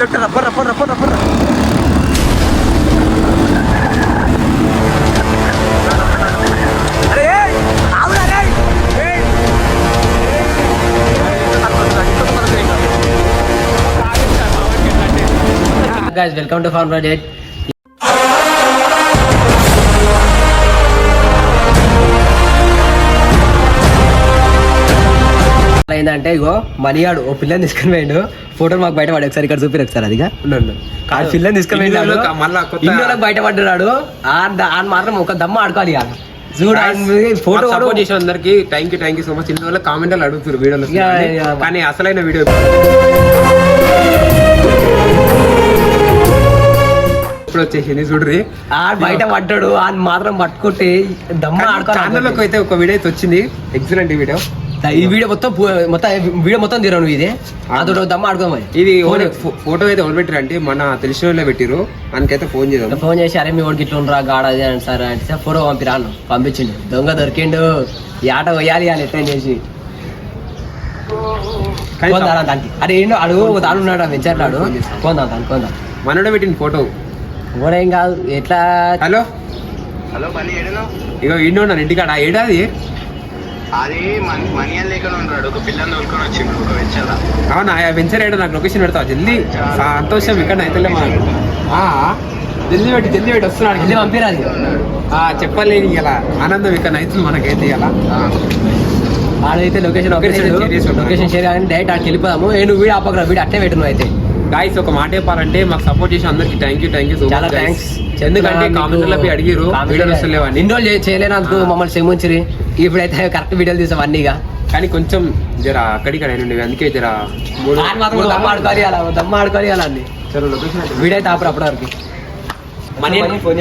దొట్టరా పొర్ర పొర్ర పొర్ర పొర్ర అరే ఏయ్, ఆగురా రేయ్. ఏయ్. guys welcome to farm project ఏంటంటే ఇగో మనియాడు ఓ పిల్లని తీసుకుని పోయిండు. ఫోటో మాకు బయట పడి ఒకసారి ఇక్కడ చూపిరు ఒకసారి అదిగా ఉండండి ఆ పిల్లని తీసుకుని ఇన్ని రోజులకు బయట పడ్డాడు ఆ మాత్రం ఒక దమ్మ ఆడుకోవాలి ఇక. చూడు ఫోటో సపోర్ట్ చేసిన అందరికి thank you thank you so much ఇన్ని రోజులు కామెంట్లు అడుగుతారు వీడియోలో Yeah, yeah. కానీ అసలైన వీడియో ఇప్పుడు వచ్చేసింది చూడ్రి బయట పడ్డాడు ఆ మాత్రం పట్టుకుంటే దమ్మ ఛానల్లోకి ఆడుకోవాలి అయితే ఒక వీడియో అయితే వచ్చింది. Excellent video. ఈ వీడియో మొత్తం పు- మొత్తం వీడియో మొత్తం తీరా నువ్వు ఇది? అదొక దమ్మ ఆడుకోమని. ఇది ఫోటో అయితే ఎవరు పెట్టారు అంటే మన తెలిసిన వాళ్ళే పెట్టిరు మనకైతే ఫోన్ చేద్దాం. ఫోన్ చేసి అరే మీ వాడికి ఇట్లా ఉండరా గాడ అది అని సార్ అంటే సార్ ఫోటో పంపిరాను పంపించిండు. దొంగ దొరికిండు. ఈ ఆట పోయాలి అని ఎట్లా చేసి. దానికి. అరే ఏంటో అడుగు తాను ఉన్నాడు వెంచర్లాడు పోందాం దానికి పోందాం మనోడే పెట్టిన ఫోటో. ఓడేం కాదు ఎట్లా? హలో? హలో ఏడును ఇగో ఇండో ఉన్నాను ఇంటికాడ. ఏడాది? అది మన్- మనీ అని లేకుండా ఉన్నాడు. ఒక పిల్లని దొరుకుని వచ్చిండు. ఒక వెచ్చల. అవునా? వెంచర్ ఏడో నాకు లొకేషన్ పెడతావు? జల్దీ. సంతోషం ఇక్కడ అయితే మనకు ఆ, జల్దీ పెట్టి జల్దీ పెట్టి. వస్తున్నాడు వెళ్ళి పంపిరాది. ఆ, చెప్పలేని ఇలా ఆనందం ఇక్కడ అవుతుంది మనకైతే ఇలా ఆడైతే లొకేషన్ చేసి ఉంటాను. లొకేషన్ షేర్ కానీ డైరెక్ట్ ఆడికి వెళ్ళిపోదాము. ఏ నువ్వు వీడియో ఆపకరా. వీడియో అట్టే పెట్టు నువ్వు అయితే గాయస్ ఒక మాట చెప్పాలంటే మాకు సపోర్ట్ చేసిన అందరికి thank you thank you so చాలా మచ్ థ్యాంక్స్ ఎందుకంటే కామెంట్లపై అడిగిరు వీడియోలు వస్తలేవని ఇన్ని రోజులు చేయలేనందుకు మమ్మల్ని క్షమించిరి. ఇప్పుడైతే కరెక్ట్ వీడియోలు తీసాం అన్నీగా. కానీ కొంచెం జర అక్కడికి అయినండి అందుకే జర దమ్మ ఆడుకోవాలి అలా దమ్మ ఆడుకోవాలి అలా అండి చలో లొకేషన్ వీడియో అయితే ఆపరు అప్పటి వరకు. మనీ ఫోన్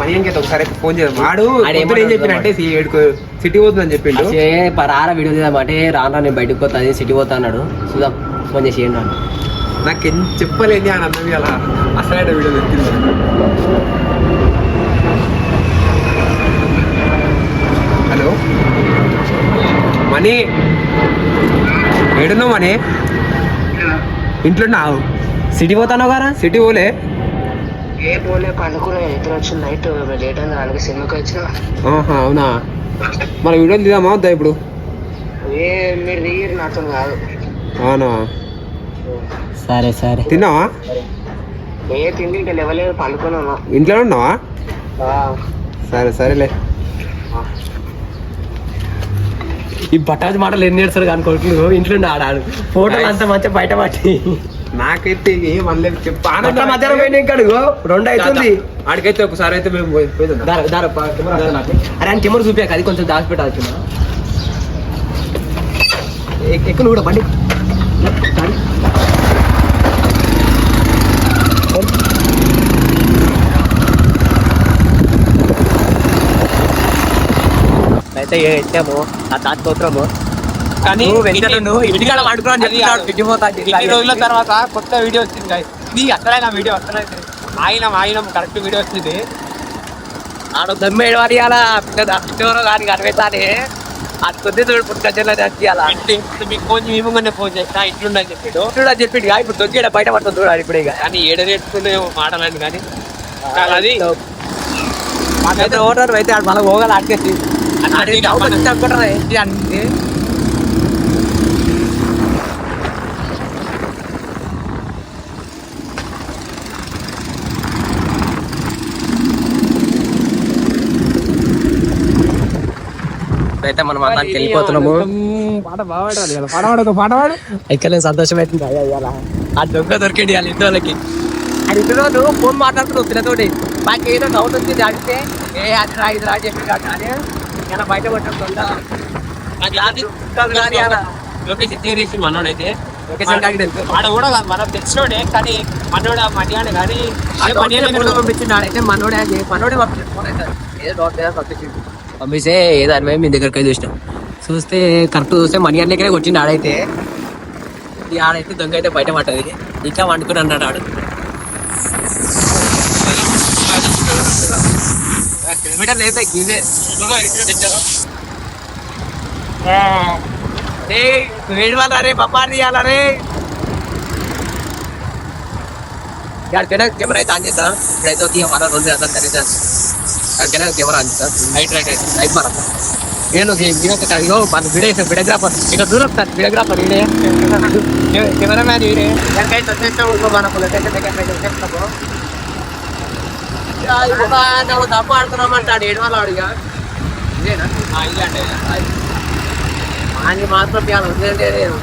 మనీ ఒకసారి అయితే ఫోన్ చేద్దాం వాడు ఏం చెప్పినంటే సిటీ పోతుందని చెప్పిండు. పరారా వీడియో తీద్దామంటే రాను నేను బయటకు పోతా అది సిటీ పోతా అన్నాడు. చూద్దాం ఫోన్ చేసి ఏంటో అని నాకు చెప్పలేని అని అన్నది అలా అసలైన వీడియో దొరికింది హలో? మనీ? ఏడున్నావు మనీ? ఇంట్లో ఉన్నావు సిటీ పోతాను కదా సిటీ పోలే. ఏ పోలే పండుకునే ఇద్దరు వచ్చింది. నైట్ లేట్ అయింది దానికి సినిమాకి వచ్చిన. అవునా? మన వీడియోలు తీద్దామా వద్దా ఇప్పుడు? ఏ మీరు దిగిరు నాతో కాదు. అవునా? సరే సరే. తిన్నావా? ఏ తిండి ఇంకా లేవలేదు పండుకొని ఉన్నా. ఇంట్లోనే ఉన్నావా? ఆ, సరే సరేలే. ఈ బట్టాజి మాటలు ఎన్ని ఏడుస్తారు కానీ కొడుకులు? ఇంట్లో ఆడాడు ఫోటోలు అంత మంచిగా బయట పట్టి. నాకైతే ఏం అనలేదు చెప్పు. అట్లా మధ్యాహ్నం పోయిన ఇంకా అడుగు. రెండు అవుతుంది ఆడికైతే ఒకసారి అయితే మేము పోయి- పోయిద్దాం. దార దార పా- కెమెరా దార నాకు. అరే అని కెమెరా చూపించాక అది కొంచెం దాచిపెట్టాలి కెమెరా ఎక్- ఎక్కువ కూడా బండి. అయితే ఎట్టాము ఆ తాత స్తోత్రము కానీ నువ్వు ఇంటికాడ. తిట్టిపోతా ఇన్ని రోజుల తర్వాత కొత్త వీడియో వచ్చింది. ఇది అసలైన వీడియో అసలైన ఆయన ఆయన కరెక్ట్ వీడియో వచ్చింది. ఆడ దమ్మేడు వారి అలా పిల్లవరో కానీ కనిపెట్టాలి అది కొద్ది చూడు పుట్టుకొచ్చేలా చేయాలా అంటే ఇప్పుడు మీకు ఫోన్ ఇవ్వగానే ఫోన్ చేసిన ఇట్లుందని చెప్పాడు. చూడ చెప్పిండు ఇప్పుడు దొంగ బయట పడుతుంది చూడాలి ఇప్పుడు ఇక. కానీ ఏడ నేర్చుకునే మాటలని కానీ. అది మాకైతే ఓటర్ అయితే మళ్ళీ పోగల అడిగేసి అంటే అయితే మనం అన్నానికి వెళ్ళిపోతున్నాము ఇక్కడ సంతోషం అవుతుంది ఆ దొంగ దొరికింది వాళ్ళ ఇంటి వాళ్ళకి అది ఇంటి రోజు ఫోన్ మాట్లాడుతున్నావు పిల్లతోటి మాకు ఏదో డౌట్ వచ్చింది అడిగితే ఏ అది రా ఇది రా చెప్పి కానీ అలా లొకేషన్ తీరేసి మనోడైతే. లొకేషన్ ఆడ కూడా మనం తెలిసినోడే కానీ మనోడు కానీ పంపించింది మనోడే మనోడే పంపిస్తే మేము మీ దగ్గరికి చూసినాం. చూస్తే కరెక్ట్ చూస్తే మనీ అన్నకే కొట్టిండు ఆడైతే. ఈ ఆడైతే దొంగ అయితే బయట పడ్డది. ఇంకా వండుకుని అన్నాడు ఆడు. కిలోమీటర్లు అయితే ఇవే వేడి వాళ్ళ రే పప్పాడి తీయాల రే ఎక్కడికైనా కెమెరా అయితే ఆన్ చేస్తాను ఇప్పుడైతే తీయ మన రెండు అంతా కనీసం ఎక్కడికైనా కెమెరా ఆన్ చేస్తాను రైట్ రైట్ రైట్ రైట్ మన నేను ఇగో మన వీడియో వీడియోగ్రాఫర్ ఇక దూరం sir videographer video camera man వీడే ఎక్కడికైతే వచ్చేసాము మనకు లొకేషన్ దగ్గర చెప్తాము నువ్వు తప్పు ఆడుతున్నామంటాడు ఏడు ఇదేనా? అని మాత్రం ఇవాళ వదిలేదే నేను.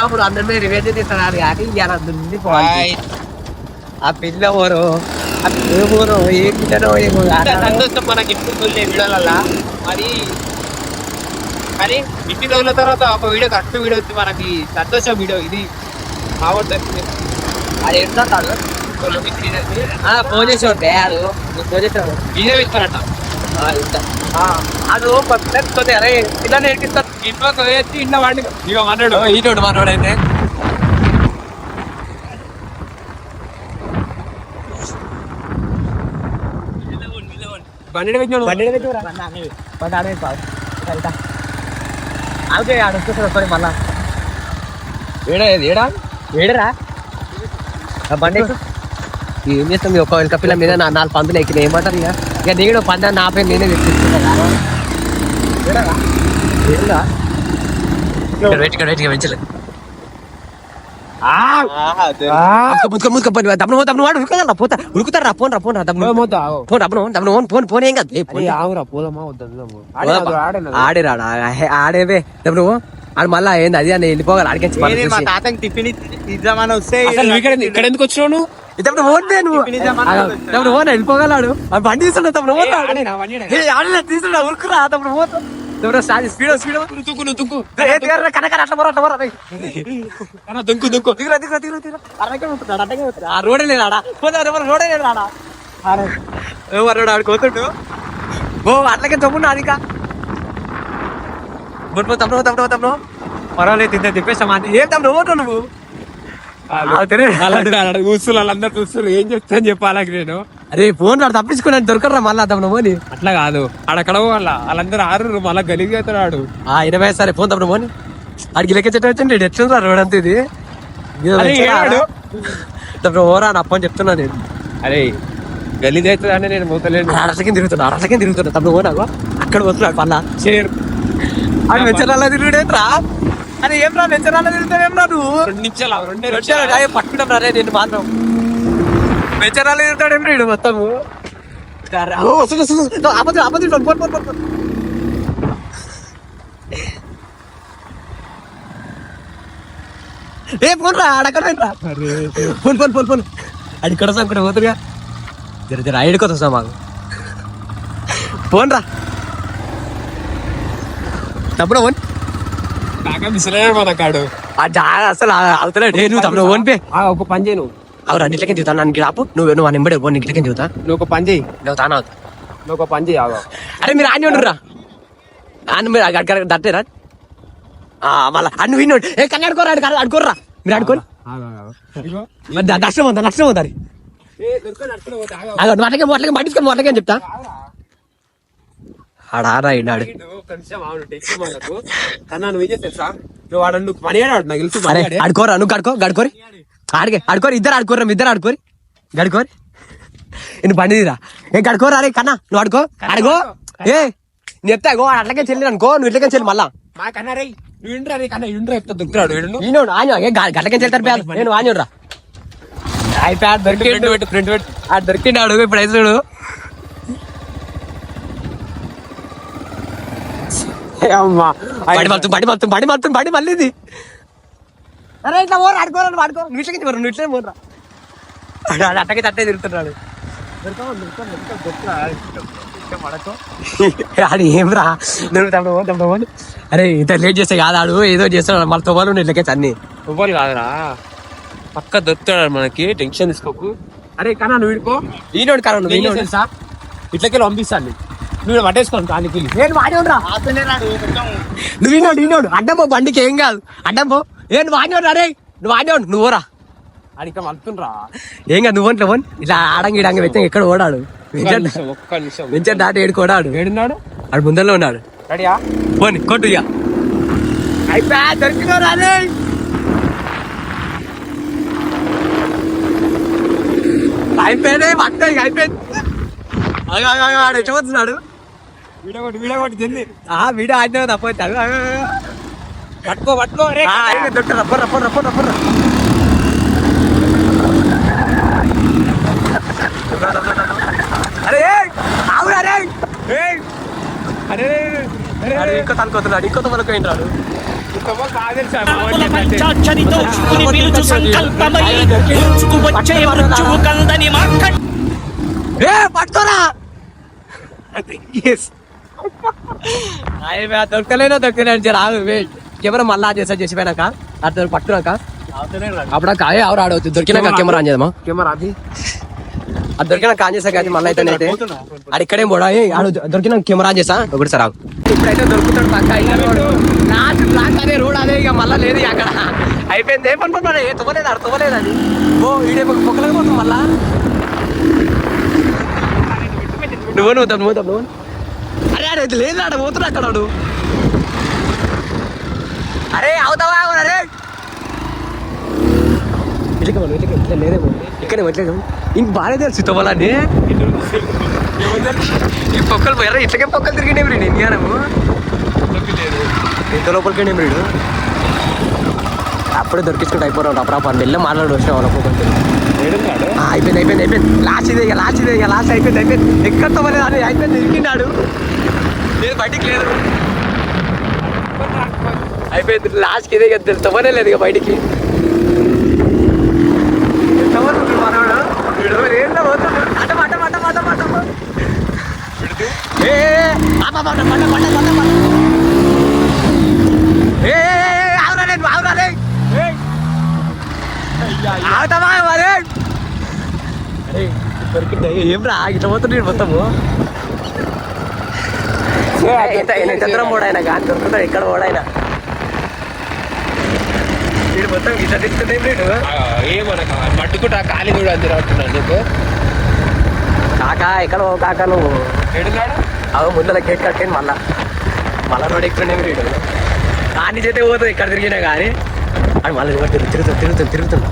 అప్పుడు అందరి రివేజ్ తీస్తాను కానీ ఇవాళ పోవాలి ఆ పిల్ల ఓరో ఆ పిల్ల ఏ పిల్లనో ఏమో సంతోషం మనకి ఇప్పుడు చూడలే వీడియోలల్లా. మరి కానీ ఇన్ని రోజుల తర్వాత ఒక వీడియో కరెక్ట్ వీడియో వచ్చి మనకి సంతోషం వీడియో ఇది. మా ఊరు దొరికింది అది ఎంత ఫోన్ చేసాడు బ్యాడు ఫోన్ చేసాడు వీడియో ఇస్తారట అది కొత్త అరే ఇలా నేర్పిస్తారు ఇంట్లో వచ్చి ఇంట్లో వాడిని. ఇక మాట్లాడు. ఈటోడు మనోడైతే బండి పెట్టినాడు? బండి బండి ఆడే అలాగే ఆడ వచ్చేసాడు మళ్ళా. ఏడా ఏడా? వేడరా ఆ బండి. ఏం చేస్తాం? ఒక వెనక పిల్ల మీద నా నాలుగు పందులు ఎక్కిన ఏమంటారు ఇక? ఇక నేను పంద నా పేరు నేనే పని ఉరుకుతారా పోతా. ఉరుకుతారా పోన్ రా పోన్ రా దమ్ము ఫోన్ దమ్ము దమ్ము ఫోన్ ఫోన్ ఏం కాదు. వద్దాము ఆడేరాడా ఆడేవే దమ్ము ఆడు మళ్ళా ఏంది అది అని వెళ్ళిపోగల తాతకి టిఫిన్ ఇద్దామని వస్తే ఇక్కడ ఇక్కడ ఎందుకు వచ్చినావు నువ్వు? ఇప్పుడు ఓన్నే నువ్వు? తప్పుడు ఓన్ వెళ్ళిపోగలాడు ఆ బండి తీసుకున్నా తప్పుడు ఆడలే తీసుకున్నా ఉరుకురా తప్పుడు తప్పుడు స్పీడ్ స్పీడ్ తుక్కు నువ్వు తుక్కు కనక అట్లా పోరా అట్లా పోరా రేయ్. అన్న దుంకు దుంకు దిగురా దిగురా దిగురా దిగురా అరకే పోతున్నాడు అట్టకే పోతున్నాడు. ఆ రోడే లేదు ఆడ. పోతే ఎవరు రోడే లేదు ఆడ. ఎవరు ఆడు కోతుండు. ఓ అట్లకే తమ్ముడు అదికా తమ్ముడు తమ్ముడు తమ్ముడు. పర్వాలేదు తింటే తిప్పేస్తామా ఏం తమ్ముడు ఓటు నువ్వు? చూస్తున్నారు వాళ్ళందరూ చూస్తున్నారు ఏం చెప్తాను చెప్పాలకి నేను. అరే ఫోన్ రాడు తప్పించుకున్నాడు దొరకరా మళ్ళా తమ్ముడు పోని అట్లా కాదు. ఆడక్కడ వాళ్ళ వాళ్ళందరూ ఆరు మళ్ళా గలీజ్ అవుతాడు ఆ ఇరవై సరే ఫోన్ తప్పుడు పోని ఆడికి లెక్క చెట్టు వచ్చింది ఎట్లుంది రోడ్ అంతా ఇది? తప్పుడు ఓరా అని అప్పని చెప్తున్నా నేను. అరే గలీజ్ అవుతుంది అంటే నేను పోతలేను. అరసకి తిరుగుతున్నా అరసకి తిరుగుతున్నా తప్పుడు పోనా అక్కడ వస్తున్నాడు మళ్ళా. షేర్ ఆడు వెచ్చరాల తిరుగుడేట్రా అరే ఏం రా వెచ్చరాల తిరుగుతావు ఏం రా నువ్వు? రెండు నిమిషాలు రెండే వెచ్చరాలు అయ్యో పట్టుకుంటాం రా రే నేను మాత్రం. వెచ్చరాల ఏం రీడు మొత్తము. ఆపదు ఆపదు పోను, పోను, పోను, పోను. ఏ ఫోన్ రా అడక్కడ ఫోన్ ఫోన్ ఫోన్ ఫోన్. అది ఇక్కడ సంకట పోతురుగా. జర జర ఐడి కొత్త వస్తా మాకు. ఫోన్ రా. తప్పుడు ఫోన్. కాక మిసలేడు మన కాడు. అసలు అవుతలేడు నువ్వు ఫోన్ పే. ఒక పని చేయి నువ్వు. అవును అన్నిటికీ దిగుతాను నన్ను ఆపు. నువ్వు నువ్వు అని ఎంబడే ఫోన్ ఇంటికి దిగుతా నువ్వు ఒక పని చేయి. నువ్వు తాను అవుతా నువ్వు ఒక పని చేయి. అరే మీరు ఆని ఉండరా అని మీరు అక్కడ దట్టేరా. మళ్ళా అన్ను విన్నోడు ఏ కన్ను అడుకోరా అడుకోరా అడుకోర్రా మీరు అడుకోరు నష్టం ఉందా నష్టం ఉందా. అగో నువ్వు పట్టించుకొని అట్లకే అని చెప్తా. ఆడ ఆడా మనకు. కన్నా నువ్వు ఆడ ఆడే. కడుకో గడుకోరి ఆడికే అడుకోరి ఇద్దరు ఆడుకోర్రా మీ ఇద్దరు ఆడుకోరి. గడుకోరి నువ్వు బండి తీరా. ఏ గడుకోరా అరే కన్నా నువ్వు అడుకో అడుగో ఏ నేను చెప్తా గో అట్లకే చెల్లి అనుకో నువ్వు ఇట్లకే చెల్లి మళ్ళా. మా కన్నా రే నువ్వు ఇంట్రా రే కన్నా ఇంట్రా చెప్తా వీడు. ఈనోడు ఆño ఏ గట్లకే చెల్తారు నేను ఆñoరా ఐప్యాడ్ దొరికిండు పెట్టు ప్రింట్ పెట్టు. ఆ దొరికిండాడు ఇప్పుడు అయితే చూడు. అమ్మా. బడి మొత్తం బడి మొత్తం బడి మొత్తం బడి మళ్ళీ ఇది. అరే ఇట్లా పోరు ఆడుకోరా నువ్వు ఆడుకో నువ్వు ఇట్లకి పోరు నువ్వు ఇట్లే పోరా. ఆడు అట్టకి తట్టే తిరుగుతున్నాడు. ఆడు ఏం రా నువ్వు తప్పుడు పో, తప్పుడు పో. అరే ఇంత లేట్ చేస్తే కాదు ఆడు ఏదో చేస్తాడు మళ్ళీ తోవాలి ఇట్లకే అన్ని ఎవ్వరు కాదురా. పక్క దొరుకుతాడు మనకి టెన్షన్ తీసుకోకు. అరే కన్నా నువ్వు వీడుకో ఈనోడు కాదు నువ్వు ఏం ఈనోడు. తెలుసా? ఇట్లకి పంపిస్తాను నువ్వు పట్టేసుకోను కానీ నేను వాడినోడు రా నువ్వు ఈనోడు ఈనోడు. అడ్డం పో బండికి ఏం కాదు. అడ్డం పో. ఏ నువ్వు వాడినోడు అరే నువ్వు వాడినోడు నువ్వు రా అడిక మలుతుండ్రా. ఏం కాదు నువ్వు ఒంట్లో పోన్. ఇట్లా ఆడంగి ఇడంగి వెచ్చంగా ఎక్కడ ఓడాడు. వెంచర్ దాటి ఏడు కోడాడు ఏడున్నాడు? ఆడు ముందరలో ఉన్నాడు. రెడీయా? పోని కొట్టు ఇక. అయిపోయా దొరికినోరా రే? అయిపోయింది పట్టుకో ఇక అయిపోయింది ఆగు, ఆ ఆడినా. పట్టుకో పట్టుకో రే. దొట్టు రప్ప రప్ప రప్ప రప్ప అరే రే. అరే అరే ఇంకో తనుకోతున్నాడు ఇంకో తనకు పట్టుకోరా. ఎస్ దొరకలేనో దొరకలేను జర కెమెరా మళ్ళా ఆన్ చేస్తా చేసిపోయినాక అతను పట్టుకున్నాక. అప్పుడు కాయ ఎవరు ఆడవచ్చు దొరికినాక కెమెరా ఆన్ చేద్దామా? కెమెరా అది అది దొరికినాక ఆన్ చేసా కానీ మళ్ళీ అయితే అయితే. ఆడు ఇక్కడేం పోడా? ఆడు దొరికిన కెమెరా ఆన్ చేసా? ఒకటి సార్ ఇప్పుడైతే దొరుకుతాడు పక్క లాస్ట్ అదే రోడ్ అదే ఇక మళ్ళా లేదు అక్కడ. అయిపోయింది. ఏ పని పని తువ్వలేదు ఆడు తువ్వలేదు అది. ఓ వీడే పొక్కలేకపోతుంది పోతుంది మళ్ళా. నువ్వు నువ్వు నువ్వు నువ్వు. అరే అది ఇది లేదు ఆడ పోతున్నా అక్కడ వాడు అరే అవుతావా అరే. ఇట్లా మనం ఇట్లా ఇట్లా లేదేమో ఇక్కడే ఇట్లకే ఇంక బాగా తెలుసు తవ్వాలని ఈ పొక్కలు పోయారా ఇట్లకే పొక్కలు తిరిగినే బ్రీడ్ ఇండియానము ఇంత లోపలికి మీరు అప్పుడే దొరికించుకుంటే అయిపోరాడు అప్పుడు అప్పుడు వెళ్ళి మాట్లాడు వచ్చిన వాళ్ళ పొక్కలు అయిపోయింది అయిపోయింది అయిపోయింది. లాస్ట్ ఇదే ఇక లాస్ట్ ఇదే లాస్ట్ అయిపోయింది అయిపోయింది. ఎక్కడ తవ్వలేదు అని అయిపోయింది ఇరికినాడు లేదు బయటికి లేదు అయిపోయింది. లాస్ట్కి ఇదే ఇక తవ్వనే లేదు ఇక బయటికి. ఆగుతావా మరి? ఏం రా ఇట్లా పోతున్నాడు మొత్తము? దూరం పోడాయన కానీ దొరుకుతాడు ఎక్కడ పోడాయన వీడు మొత్తం ఇట్లా తిరుగుతుంది వీడు ఏమనక మట్టుకుంటా ఖాళీ కూడా నీకు? కాకా ఎక్కడ పో కాకా నువ్వు? అవి ముందర గేట్ కట్టేది మళ్ళా. మళ్ళా రోడ్ ఎక్కుతుండే వీడు కానీ చేతే పోతుంది ఎక్కడ తిరిగినా కానీ. అది మళ్ళీ తిరుగుతుంది తిరుగుతుంది తిరుగుతుంది తిరుగుతుంది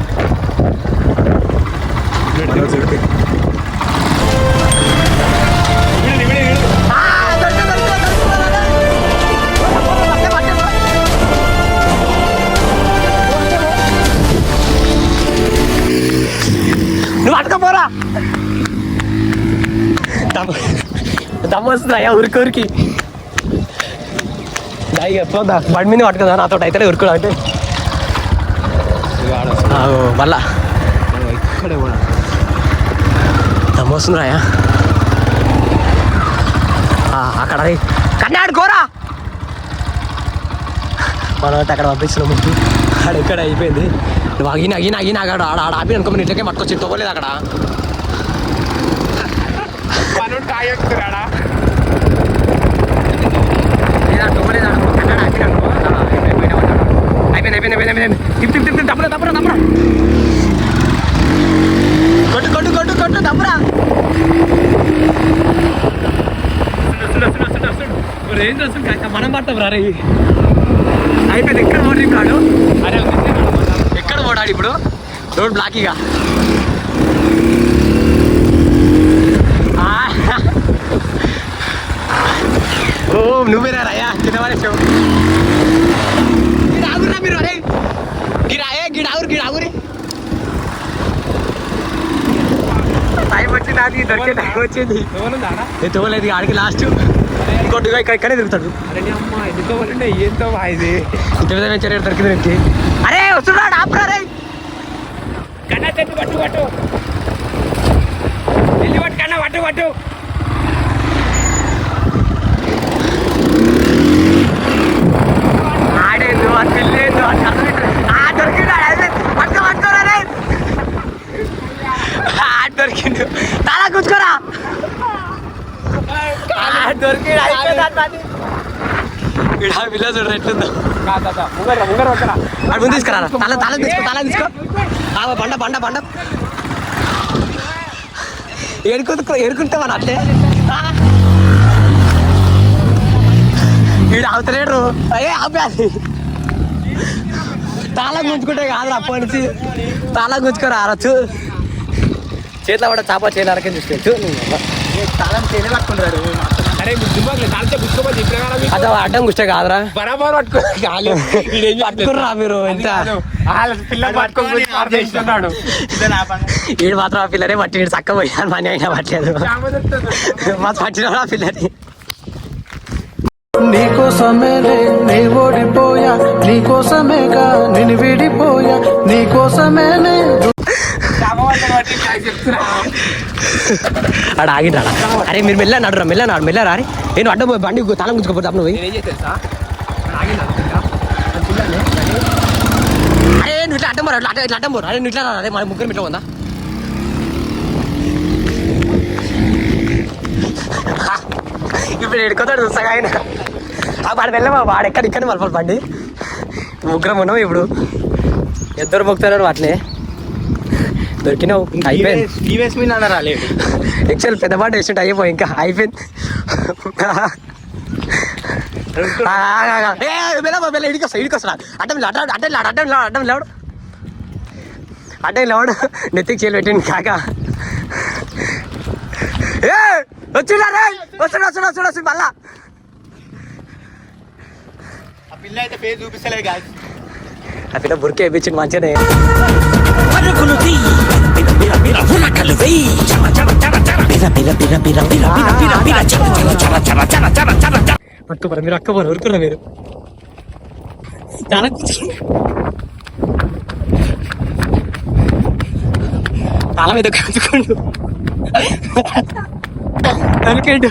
నువ్వు ఉరికి ఉరికి దాయి బండి మీద పట్టుకుందా నాతో అయితే ఉరుకుడు అంటే. మళ్ళా. ఇక్కడే కూడా అక్కడ కన్నాడు కోరా మనం అయితే అక్కడ పంపిస్తున్నాం ముందు. ఆడ ఎక్కడ అయిపోయింది? నువ్వు అగిన అగిన అగిన అక్కడ ఆడ ఆడ ఆపి అనుకో ఇట్లకే పట్టుకొచ్చి తోలేదు అక్కడ. అనుకో. ఆ, అయిపోయింది, అయిపోయింది, అయిపోయింది, అయిపోయింది. తిప్పు, తిప్పు, తిప్పు, తప్పురా తప్పురా తప్పురా. కొట్టు కొట్టు కొట్టు కొట్టు తప్పురా. ఏం చేస్తుంది మనం పడతాం రా. రే అయిపోయింది. ఎక్కడ ఓడి కాడు అరే ఎక్కడ ఓడాడు ఇప్పుడు? రోడ్ బ్లాక్ ఇక ఆ. ఓ నువ్వేరా రయ్యా కింద పడేసావు గిడాగురా మీరు అరే గిడాయే గిడాగురు గిడాగురి టైం వచ్చింది అది దొరికే టైం వచ్చింది ఎవరుందాడా నేను తోలేదు ఆడికి లాస్ట్ ఇంకోటి ఇగో ఇక్కడ ఇక్కడే తిరుగుతాడు అరే నీ అమ్మ ఎందుకో వాళ్ళంటే ఏంతో ఇది ఇంత విధంగా చర్య దొరికింది నీకు అరే వస్తున్నాడు ఆపురా రే కన్నా చెట్టు పట్టు పట్టు వెళ్ళి పట్టు కన్నా పట్టు పట్టు ఆడేందు అది వెళ్ళేందు అది అసలు ఆ దొరికిండు అదే ఆ దొరికిండు తల కూర్చోరా ఆ దొరికిండు ఈడ పిల్ల చూడరా ఎట్లుందో కాదా ముందు తీసుకురా తల తల తీసుకో తల తీసుకో ఆ బండ బండ బండ ఎరుకుంటు ఎరుకుంటే అట్లే వీడు అవతలేడు అయ్యే ఆపేది తాళ గుంజుకుంటే కాదురా పడిచి తాళ గుంజుకొని ఆరచ్చు చేతిలో కూడా చేప చేయని అరకని చూసుకోవచ్చు తాళం చేయలే పట్టుకుంటాడు అదే అడ్డం కుస్తే కాదురా. బరాబర్ పట్టుకురా మీరు ఎంత వీడు మాత్రం ఆ పిల్లరే పట్టి వీడు చక్క పోయాను పని అయినా పట్టలేదు. మా పట్టిన పిల్లని. నీకోసమేలే నీ ఓడిపోయా నీకోసమేగా నేను విడిపోయా నీకోసమేనే ఆడ ఆగిరా అరే మీరు మెల్ల నడురా మెల్ల నాడు మెల్ల రారి నేను అడ్డం పోయి బండి తాళం గుచ్చుకోపోతే నువ్వు అరే నువ్వు ఇట్లా అడ్డం పోరా ఇట్లా అడ్డం- ఇట్లా అడ్డం పోరా. అరే నువ్వు ఇట్లా అరే మన ముగ్గురు ఇట్లా ఉందా? ఇప్పుడు ఎడుకోతాడు చూస్తాగా ఆయన. వాడు వెళ్ళమా వాడు ఎక్కడ? ఇక్కడ మలపాలి బండి. ముగ్గురం ఉన్నాం ఇప్పుడు. ఇద్దరు మొక్కుతారు వాటిని. దొరికినావు. ఇంకా అయిపోయింది. యాక్చువల్ పెద్ద మాట వేస్తుంటే అయిపోయి ఇంకా అయిపోయింది. ఇడికి వస్తా ఇడికి వస్తా. అడ్డం లేడు, అడ్డం అడ్డం లేడు, అడ్డం లేడు, అడ్డం లేడు. అడ్డం లేడు. నెత్తికి చేలు పెట్టింది కాక. ఏ వచ్చిందా రే? వస్తున్నా వస్తున్నా వస్తున్నా వస్తుంది మళ్ళా. పిల్ల అయితే పేరు చూపిస్తలేదు కాదు ఆ. పిల్ల బురికి వేయించింది మంచిగానే పట్టు మరి మీరు అక్క పోరు ఊరుకున్నా మీరు. చాలా తల మీద కాచుకోండు అనుకోండు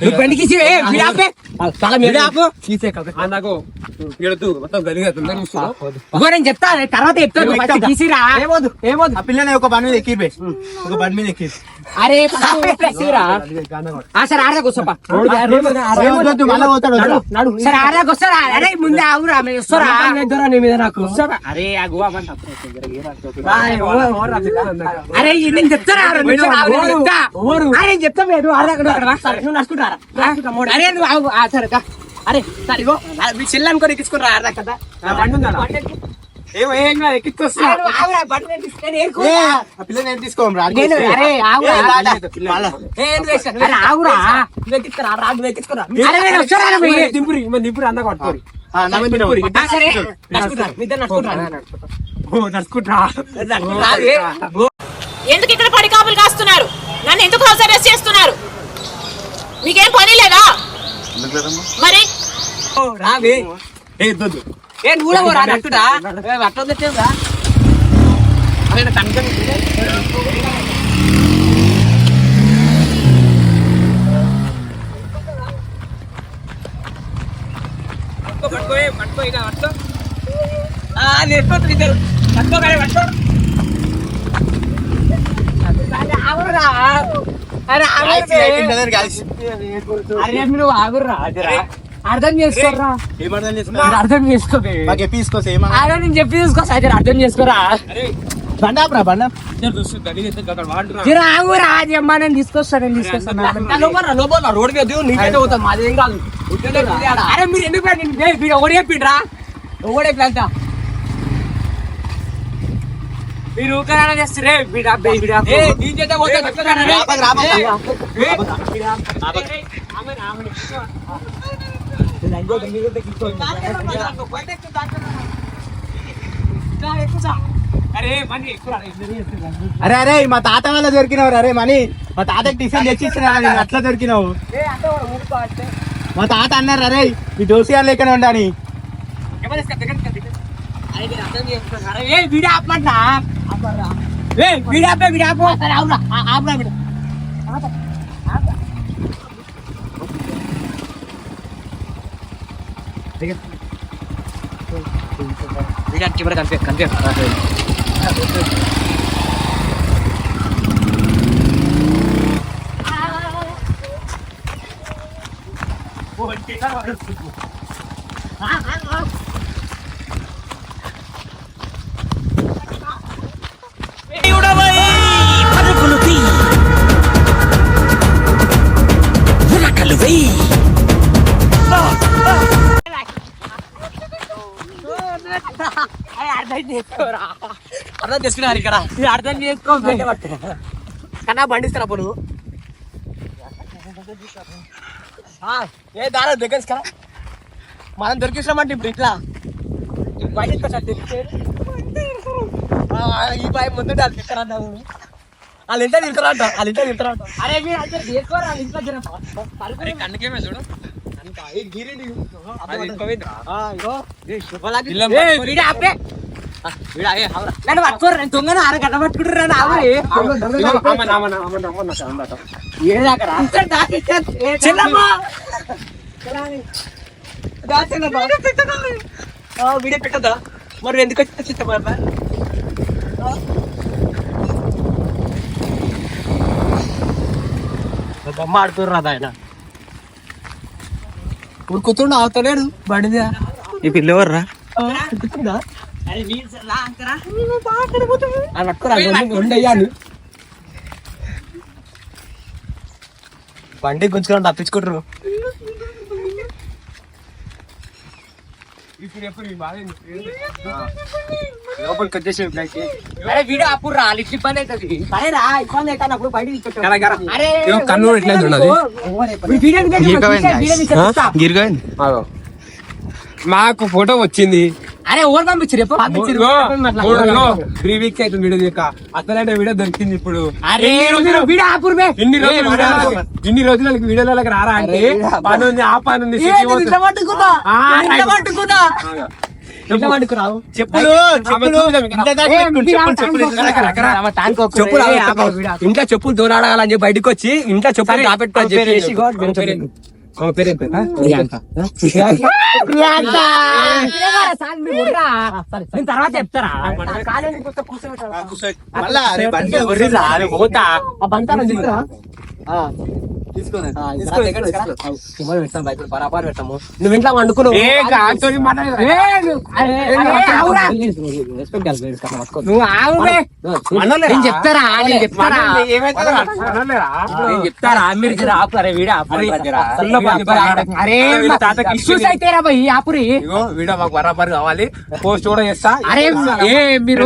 నువ్వు బండికి చెప్తా తర్వాత చెప్తాను తీసిరా. ఏమోదు పిల్లని ఒక బండి మీద ఎక్కిపే ఒక బండి మీద ఎక్కి అరే సరే ఆడదాకా వస్తాపా. నడు సరే ఆడదాకా వస్తారా? అరే ముందే ఆవురా మీరు వస్తారా? నీ మీద నాకు. అరే అరే నేను చెప్తారా చెప్తా. మీరు ఆడదాకా తీసుకుంటారా? అరే నువ్వు సరే అరే మీ చెల్లెని కూడా ఎక్కించుకుని రారా కదా? బండి ఉందా? ఎందుకు ఇక్కడ పడి కాపులు కాస్తున్నారు? నన్ను ఎందుకు హౌస్ అరెస్ట్ చేస్తున్నారు? నీకేం పని లేదా మరి రావి ఏ దొద్దు ఏ నువ్వు కూడా రాదు అదే తనకని పట్టుకోయే పట్టుకో ఇక పట్టుకో అది అరే మీరు ఆగుర్రా అర్థం చేసుకోరా? అర్థం చేసుకో అరే నేను చెప్పి తీసుకో సార్ అర్థం చేసుకోరా? బండాపురా బండా. ఆగురా అది అమ్మా నేను తీసుకొస్తాను తీసుకొస్తాను రోడ్ మీద నీకైతే పోతాను మాదేం కాదు. అరే మీరు ఎందుకు ఒకటి చెప్పిండ్రా ఒకటే మీరు ఊకరాన చేస్తారే? బిడా బిడా ఏ దీని చేత పోతే చెప్తారా ఆమె అరే అరే మా తాత వల్ల దొరికినావు అరే మనీ. మా తాతకి టిఫిన్ తెచ్చి నేను అట్లా దొరికినావు. మా తాత అన్నారు అరే మీ దోసి వాళ్ళు ఎక్కడ ఉండని అర్థం చేస్తున్నారు ஏய் விடாப்பே விடாப்போ சார் ஆவுடா ஆவுடா விடு விராட் கீப்பர் கன்ஃபே கன்ஃபே ஓகே சார் ஆ అర్థం చేసుకున్నారు ఇక్కడ. ఇది అర్థం చేసుకో కన్నా బండిస్తారా అప్పుడు ఏ దారా దగ్గర మనం దొరికిస్తామంటే ఇప్పుడు ఇట్లా. ఆ, ఈ బాయ్ ముందు వాళ్ళు తింటారంట వాళ్ళు ఇంట్లో తింటారంట. వాళ్ళు ఇంట్లో తింటారంట. అరే మీరు అంటే చేసుకోరా? వాళ్ళ ఇంట్లో జర పరుగు. కన్నుకేమే చూడు. ఈ అది. నన్ను పట్టుకోరు నేను దొంగను ఆరు గడ్డ పట్టుకుంటారు వీడియో పెట్టదా మరి ఎందుకు వచ్చి చిత్తమ్మ బొమ్మ ఆడుతుర్రు రాదా ఆయన ఇప్పుడు అవుతలేడు బండిదా ఈ పిల్ల ఎవర్రా కూర్చుందా అని పట్టుకోరా రెండు అయ్యాను. బండి గుంజుకొని తప్పించుకుంటారు? లోపలికి వచ్చేసి అరే అప్పుడు రా లిఫ్ట్ ఇబ్బంది అవుతుంది. అరే రా ఇబ్బంది అవుతాను అప్పుడు బయట కన్ను ఎట్లా ఉన్నది? మాకు ఫోటో వచ్చింది. అరే ఓవర్ పంపించారు? ఎప్పుడు పంపించారు. త్రీ వీక్స్ అవుతుంది వీడియో తీయక. అసలైన వీడియో దొరికింది ఇప్పుడు. అరే రోజులు- వీడియో ఆపురుమే. ఇన్ని రోజులు ఇన్ని వీడియోలకు రారా అంటే? పని ఉంది ఆ పని ఉంది చెప్పులు చెప్పులు. చెప్పులు. ఇంట్లో చెప్పులు దూరాడాలని చెప్పి బయటకు వచ్చి ఇంట్లో చెప్పులు చెప్పేసి ఆమె పేరేం పేరు? నేను తర్వాత చెప్తారా? పోతా. బరాబర్ నువ్వు ఇంట్లో వండుకున్నావు. చెప్తారా? చెప్తారా? మీరు వీడు ఇష్యూస్ అయితే ఆపురి. వీడియో మాకు బరాబర్ కావాలి. పోస్ట్ కూడా చేస్తా. అరే ఏ మీరు.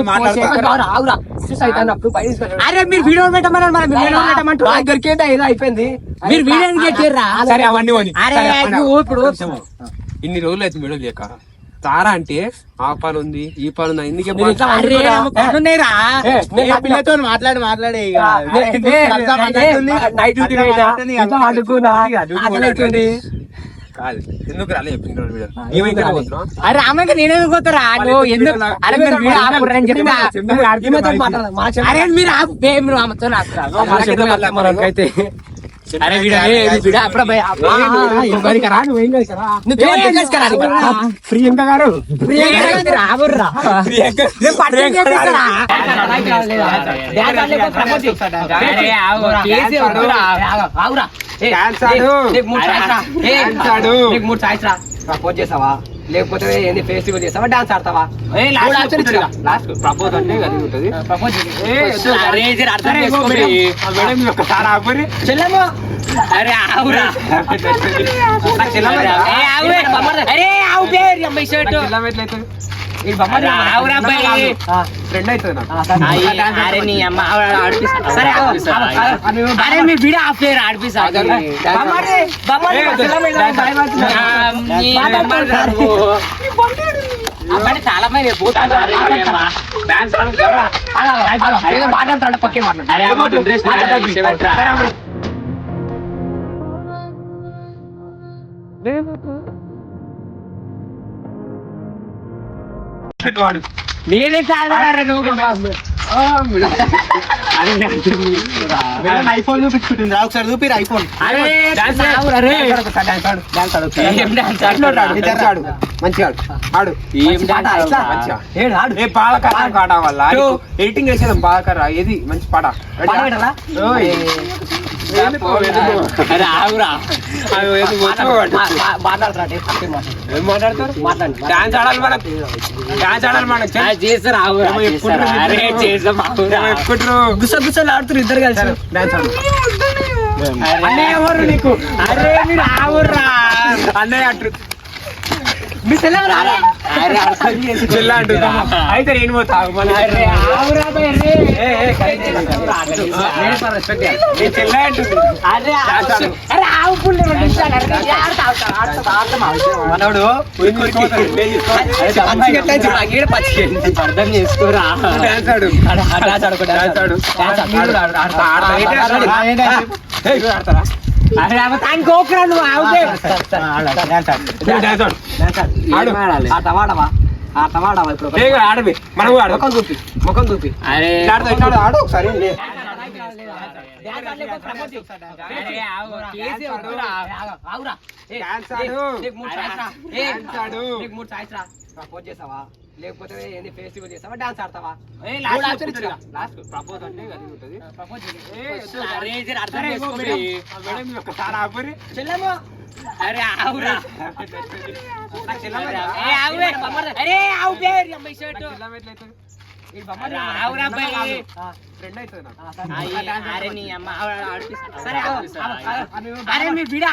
అరే మీరు వీడియో పెట్టమన్నారు మరి. మీరు వీడియో పెట్టమంటారు మా దగ్గరికి ఏదో అయిపోయింది మీరు వీడియో పెట్టారా సరే అవన్నీ పోనీ. అరే సరే, అవన్నీ. నువ్వు ఇప్పుడు ఇన్ని రోజులు అయితే వీడియో లేక. తారా అంటే ఆ పని ఉంది ఈ పని ఉంది ఎందుకే నేను ఇట్లా పని- అరే పనున్నాయిరా పిల్లతో మాట్లాడి మాట్లాడే ఇక. నైట్ డ్యూటీ అవుతుంది. కాదు. ఎందుకు రాలే చెప్పింది అరే అమ్మాయికి నేను పోతారా ఎందుకు? అరే మీరు వీడియో ఆపుర్రా అని చెప్పినా. అరే మీరు ఆపు బే, మీరు ఆమెతో ఆపురా. మనకైతే అరే ఏ, ఇది వీడియో అప్పుడే. ప్రియాంక గారు. ప్రియాంక ఆవురా. మూడు ఛాయిస్ రా. ప్రపోజ్ చేస్తావా? లేకపోతే ఏంది ఫెస్టివల్ చేస్తావా డాన్స్ ఆడతావా. లాస్ట్ ప్రపోజ్ అంటే అది ఉంటుంది. ప్రపోజ్ ఏ, అరే జర అర్థం సరే, ఇగో చేసుకోండి మేడం, ఆ మేడం మీరు ఒకసారి ఆపరి. చెల్లమ్మ. అరే ఆవురా. ఆవురే. ఆవు ఈ అమ్మాయి షర్ట్ అరే మీ వీడియో ఆఫ్ చేయరు ఆడిపిస్తా. బొమ్మడి, బొమ్మడి, ఏ, చెల్లమ్మ ఇలా డాన్స్ భయం అవుతుంది. ఆ, నీ బొమ్మడి రాదు. అబ్బాయి చాలా మంది మాట్లాడతాడు పక్కే మాట్లాడు. నేనే సాధారణ నువ్వు ఐఫోన్ చూపించుకుంటుంది ఒకసారి చూపిరు ఐఫోన్. మంచిగా ఆడు ఏ బాలకర పాట వల్ల ఎడిటింగ్ చేసేదాం ఏది? మంచి పాట. డాన్స్ ఆడాలి డాన్స్ ఆడాలి మనకు. ఆ, చేస్తారు? గుస గుసలు ఆడుతున్నారు ఇద్దరు కలిసి. డాన్స్ ఆడు. అన్నయ్య ఎవరు నీకు? అరే మీరు ఆగుర్రా. అన్నయ్య అంటారు. మీ చెల్ల అయితే నేను చెల్ల మనోడు అర్థం చేసుకోరా? డాన్స్ ఆడు డాన్స్ ఆడుకో డాన్స్ ఆడు డాన్స్ ఆడు. మీరు ఆడు, ఆడతా, ఆడతా. ఏంటి ఆడతాడు? వాడవా ఆట వాడవా ఇప్పుడు ఆడవి. మనం. ముఖం చూపి ముఖం చూపి. అరే. ఆడు. ఒకసారి. డాన్స్ ఆడు. డాన్స్ ఆడు. ప్రపోజ్ చేసావా? లేకపోతే ఏంది ఫెస్టివల్ చేసావా డాన్స్ ఆడతావా? లాస్ట్ ప్రపోజ్ అంటే అది ఉంటుంది. మీరు ఒకసారి ఆపురి. చెల్లెమ్మ. అరే ఆవురా. చెల్లమ్మ అరే, ఆవు పేరు అమ్మాయి షర్ట్? అరే, మీ బిడ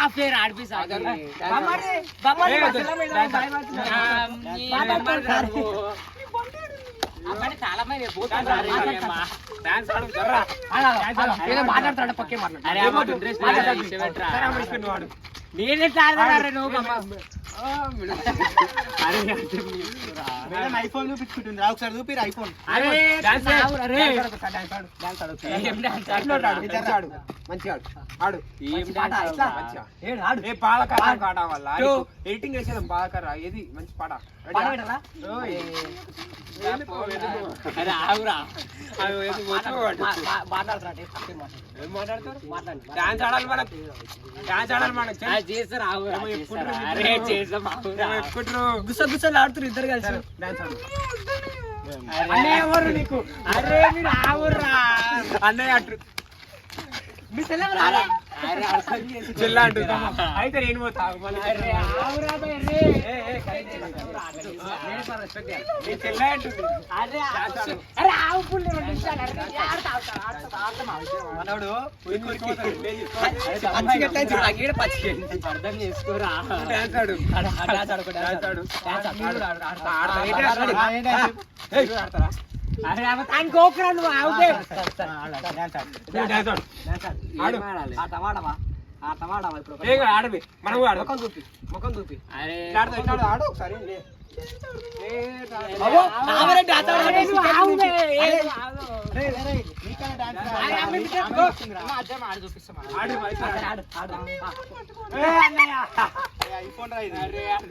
చాలా మంది మాట్లాడతాడు పక్కే మాట్లాడు. ఇక్కడ నువ్వు ఐఫోన్ చూపించుకుంటుంది రా ఒకసారి చూపిరు ఐఫోన్. మంచిగా ఆడు. ఆడు. పాట, వల్ల ఎడిటింగ్ చేసేదాం బాలకర ఏది? మంచి పాట. మాట్లాడతారా. డాన్స్ ఆడాలి మనకు. డాన్స్ ఆడాలి మనకు. చేస్తారు? ఆడుతున్నారు ఇద్దరు కలిసి. అన్నయ్య ఎవరు నీకు? అరే మీరు అన్నయ్య అంటారు మీ సెలవు రారా అయితే నేను. మనోడు అర్థం చేసుకోరా డాన్స్ ఆడు. డాన్స్ ఆడుకో, డాన్స్ డాన్స్ ఆడు. డాన్స్ ఆడు. ఆడు, ఆడు, ఆడతా, ఆడతా. ఆడు, ఏంటి ఆడు, ఆడతాడు? ఆడవి. మనం కూడా ఆడు. ముఖం చూపి. ముఖం చూపి. అరే ఆడు ఒకసారి డాన్స్ ఏ, నువ్వు ఐఫోన్ రా ఇది అరే, ఆడు.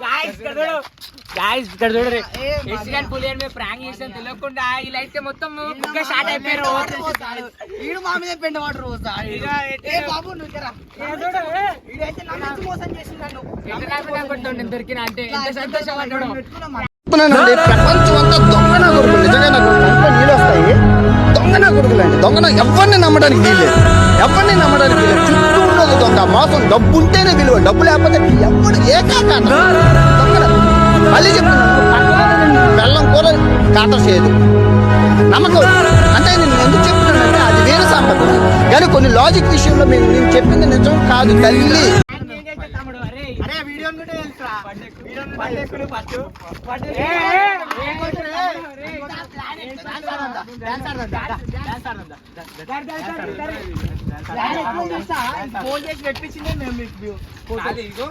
రే. ప్రాంక్ చేసాం తెలియకుండా ఇలా అయితే మొత్తం బుక్క స్టార్ట్ అయిపోయారు. వీడు మా మీద పెండ వాడు రోజు ఇక ఎట్టే- ఏ బాబు నువ్వు ఇక్కడ ఏ చూడు, ఏ. వీడైతే నన్ను మోసం చేసిండు ఎంత లేకుండా కొట్టుండు దొరికిన అంటే. ఎంత సంతోషం పడ్డాడు చెప్తున్నానండి ప్రపంచం అంతా దొంగ నా కొడుకులు నిజంగా నా కొడుకులు. ఇంట్లో నీళ్ళు వస్తాయి. దొంగ నా కొడుకులు అండి దొంగ నా ఎవరిని నమ్మడానికి ఎవరిని నమ్మడానికి చుట్టూ ఉండదు దొంగ మోసం డబ్బు ఉంటేనే విలువ డబ్బు లేకపోతే ఎవడు ఏ కాక మళ్ళీ చెప్తున్నాను బెల్లం కూర కాటర్ చేయదు. నమ్మకం. అంటే నేను ఎందుకు చెప్తున్నానంటే అది వేరే సంపద. కానీ కొన్ని లాజిక్ విషయంలో మేము నేను చెప్పింది నిజం కాదు తల్లి. ఫోన్ చేసి పెట్టించిందే మేము మీకు